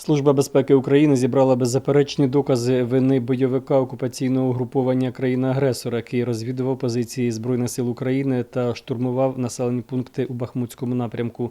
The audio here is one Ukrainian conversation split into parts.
Служба безпеки України зібрала беззаперечні докази вини бойовика окупаційного угруповання країни-агресора, який розвідував позиції Збройних сил України та штурмував населені пункти у Бахмутському напрямку.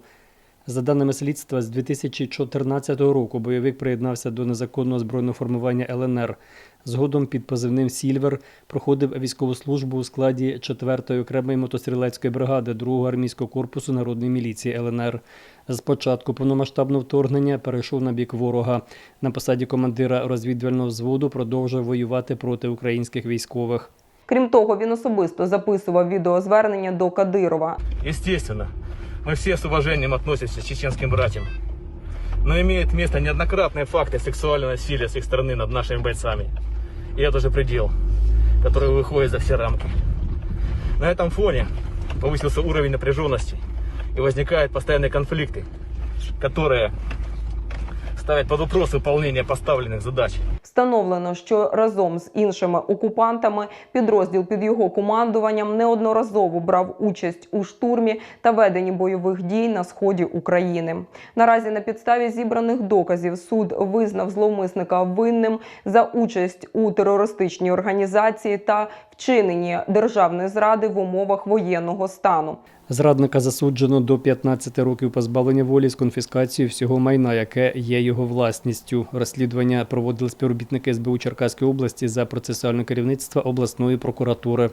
За даними слідства, з 2014 року бойовик приєднався до незаконного збройного формування ЛНР. Згодом під позивним Сільвер проходив військову службу у складі 4-ї окремої мотострілецької бригади 2-го армійського корпусу народної міліції ЛНР. З початку повномасштабного вторгнення перейшов на бік ворога. На посаді командира розвідувального взводу продовжив воювати проти українських військових. Крім того, він особисто записував відеозвернення до Кадирова. Естественно, мы все с уважением относимся к чеченским братьям. Но имеют место неоднократные факты сексуального насилия с их стороны над нашими бойцами. И это же предел, который выходит за все рамки. На этом фоне повысился уровень напряженности и возникают постоянные конфликты, которые ставят под вопрос выполнение поставленных задач. Встановлено, що разом з іншими окупантами підрозділ під його командуванням неодноразово брав участь у штурмі та веденні бойових дій на сході України. Наразі на підставі зібраних доказів суд визнав зловмисника винним за участь у терористичній організації та вчиненні державної зради в умовах воєнного стану. Зрадника засуджено до 15 років позбавлення волі з конфіскацією всього майна, яке є його власністю. Розслідування проводили співробітники СБУ Черкаської області за процесуальне керівництво обласної прокуратури.